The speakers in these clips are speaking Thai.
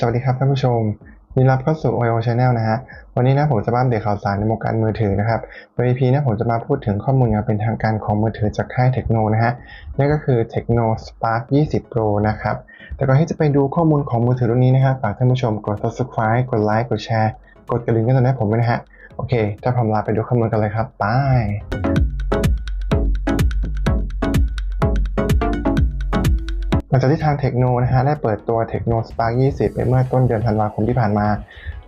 สวัสดีครับท่านผู้ชมยินดีรับเข้าสู่ OIO Channel นะฮะ วันนี้นะผมจะมาอัปเดตข่าวสารในวงการมือถือนะครับ โดย EP นะผมจะมาพูดถึงข้อมูลอย่างเป็นทางการของมือถือจากค่าย Tecno นะฮะ นั่นก็คือ Tecno Spark 20 Pro นะครับ แต่ก่อนที่จะไปดูข้อมูลของมือถือรุ่นนี้นะฮะ ฝากท่านผู้ชมกด subscribe กดไลค์ กดแชร์ กดกระดิ่งกันตอนนี้ผมด้วยนะฮะ โอเค ถ้าพร้อมลาไปดูข้อมูลกันเลยครับ ไป หลังจากที่ทางเทคโนนะฮะได้เปิดตัว Tecno Spark 20 ไปเมื่อต้นเดือนธันวาคมที่ผ่านมา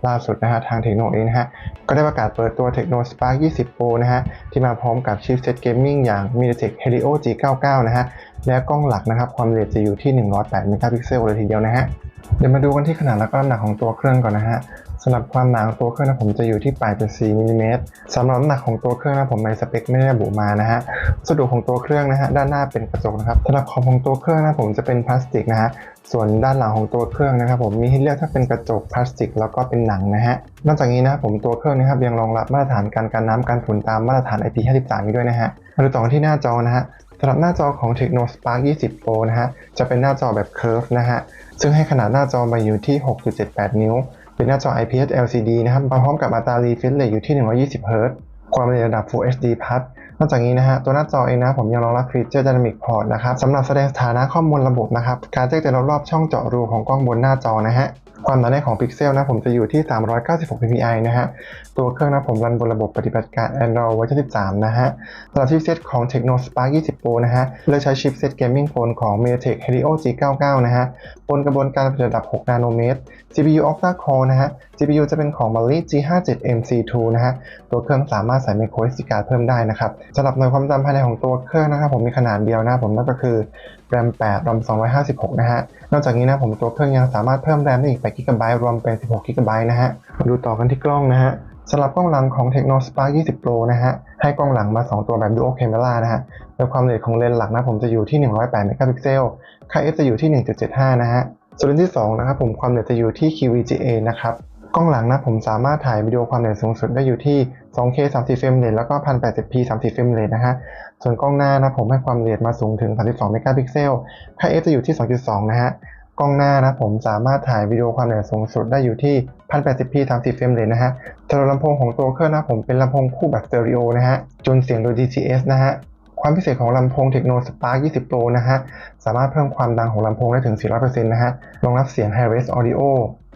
ล่าสุดนะฮะทางเทคโนเองนะฮะก็ได้ประกาศเปิดตัว Tecno Spark 20 Pro นะฮะที่มาพร้อมกับชิปเซตเกมมิ่งอย่าง MediaTek Helio G99 นะฮะและกล้องหลักนะครับความละเอียดจะอยู่ที่ 108 เมกะพิกเซลเลยทีเดียวนะฮะเดี๋ยวมาดูกันที่ขนาดและก็น้ำหนักของตัวเครื่องก่อนนะฮะ สำหรับความหนาของตัวเครื่องนะผมจะอยู่ที่8.4มิลลิเมตรสำหรับน้ำหนักของตัวเครื่องนะผมในสเปคไม่ได้ระบุมานะฮะวัสดุของตัวเครื่องนะฮะด้านหน้าเป็นกระจกนะครับสำหรับขอบของตัวเครื่องนะผมจะเป็นพลาสติกนะฮะส่วนด้านหลังของตัวเครื่องนะครับ ผมมีให้เลือกถ้าเป็นกระจกพลาสติก แล้วก็เป็นหนังนะฮะนอกจากนี้นะครับผมตัวเครื่องนะครับยังรองรับมาตรฐานการกันน้ำกันฝุ่นตามมาตรฐาน IP53 นี้ด้วยนะฮะมาดูต่อที่หน้าจอนะฮะสำหรับหน้าจอของ Tecno Spark 20 Pro นะฮะจะเป็นหน้าจอแบบ Curve นะฮะซึ่งให้ขนาดหน้าจอมาอยู่ที่ 6.78 นิ้ว เป็นหน้าจอ IPS LCD นะครับมาพร้อมกับอัตรา refresh rate อยู่ที่ 120 Hz ความละเอียดระดับ Full HD Plus นอกจากนี้นะฮะตัวหน้าจอเองนะผมยังรองรับฟีเจอร์ Dynamic Port นะครับสำหรับแสดงสถานะข้อมูลระบบนะครับการแจ้งเตือนรอบๆช่องเจาะรูของกล้องบนหน้าจอนะฮะความหนาแน่นของพิกเซลนะผมจะอยู่ที่ 396 ppi นะฮะ ตัวเครื่องนะผมรันบนระบบปฏิบัติการ Android เวอร์ชัน13 นะฮะสำหรับชิปเซตของ Techno Spark 20 Pro นะฮะเลือกใช้ชิปเซต Gaming Phone ของ MediaTek Helio G99 นะฮะบนกระบวนการระดับ 6 นาโนเมตร CPU Octa Core นะฮะ GPU จะเป็นของ Mali G57MC2 นะฮะ ตัวเครื่องสามารถใส่ micro SD card เพิ่มได้นะครับสำหรับหน่วยความจำภายในของตัวเครื่องนะครับผมมีขนาดเดียวนะผมนั่นก็คือ RAM 8 ROM 256 นะฮะ นอกจากนี้นะผมตัวเครื่องยังสามารถเพิ่ม RAM ได้อีก8 GB รวมเป็น 16 GB นะฮะ มาดูต่อกันที่กล้องนะฮะสำหรับกล้องหลังของ Tecno Spark 20 Pro นะฮะ ให้กล้องหลังมา 2 ตัวแบบ Dual Camera นะฮะ โดยความละเอียดของเลนส์หลักนะผมจะอยู่ที่ 108เมกะพิกเซลค่า f จะอยู่ที่ 1.75 นะฮะ ส่วนเลนส์ที่ 2 นะครับผมความละเอียดจะอยู่ที่ QVGA นะครับ กล้องหลังนะผมสามารถถ่ายวิดีโอความละเอียดสูงสุดได้อยู่ที่ 2K 30เฟรมเรทแล้วก็ 1080p 30เฟรมเรทนะฮะ ส่วนกล้องหน้านะผมให้ความละเอียดมาสูงถึง 32 เมกะพิกเซล ค่า f จะอยู่ที่ 2.2 นะฮะ กล้องหน้านะผมสามารถถ่ายวิดีโอความละเอียดสูงสุดได้อยู่ที่ 1080p 30เฟรมเรทนะฮะสำหรับลำโพงของตัวเครื่องนะผมเป็นลำโพงคู่แบบสเตอริโอนะฮะจูนเสียงโดย DCS นะฮะความพิเศษของลำโพง Tecno Spark 20 Pro นะฮะ สามารถเพิ่มความดังของลำโพงได้ถึง 400%นะฮะ รองรับเสียง Hi-Res Audio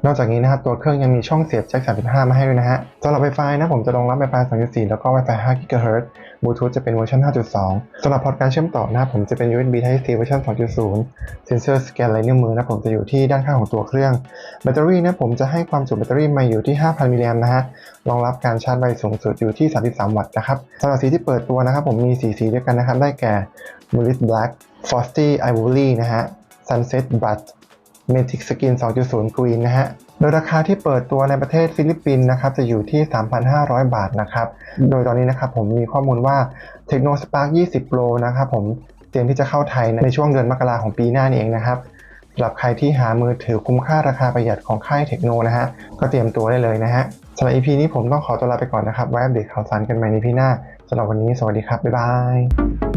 นอกจากนี้นะครับตัวเครื่องยังมีช่องเสียบแจ็ค 3.5 มาให้ด้วยนะฮะสำหรับ Wi-Fi นะผมจะรองรับ Wi-Fi 2.4 แล้วก็ Wi-Fi 5 GHz Bluetooth จะเป็นเวอร์ชัน5.2สำหรับพอร์ตการเชื่อมต่อนะครับผมจะเป็น USB Type C เวอร์ชัน2.0 เซนเซอร์สแกนลายนิ้วมือนะผมจะอยู่ที่ด้านข้างของตัวเครื่อง แบตเตอรี่นะผมจะให้ความจุแบตเตอรี่มาอยู่ที่ 5,000 มิลลิแอมป์นะฮะ รองรับการชาร์จไวสูงสุดอยู่ที่ 33 วัตต์นะครับสำหรับสีที่เปิดตัวนะครับผมมีสีสีด้วยกันนะครับ ได้แก่ m u l i s Black Frosty Ivory นะฮะ Sunset Blood Matic Skin 2.0 Green นะฮะ โดยราคาที่เปิดตัวในประเทศฟิลิปปินส์นะครับจะอยู่ที่ 3,500 บาทนะครับ โดยตอนนี้นะครับผมมีข้อมูลว่า Tecno Spark 20 Pro นะครับผมเตรียมที่จะเข้าไทยในช่วงเดือนมกราของปีหน้านี่เองนะครับสำหรับใครที่หามือถือคุ้มค่าราคาประหยัดของค่ายเทคโนนะฮะ ก็เตรียมตัวได้เลยนะฮะสำหรับ EP นี้ผมต้องขอตัวลาไปก่อนนะครับ ไว้อัปเดตข่าวสารกันใหม่ในพีหน้าสำหรับวันนี้สวัสดีครับ บ๊ายบาย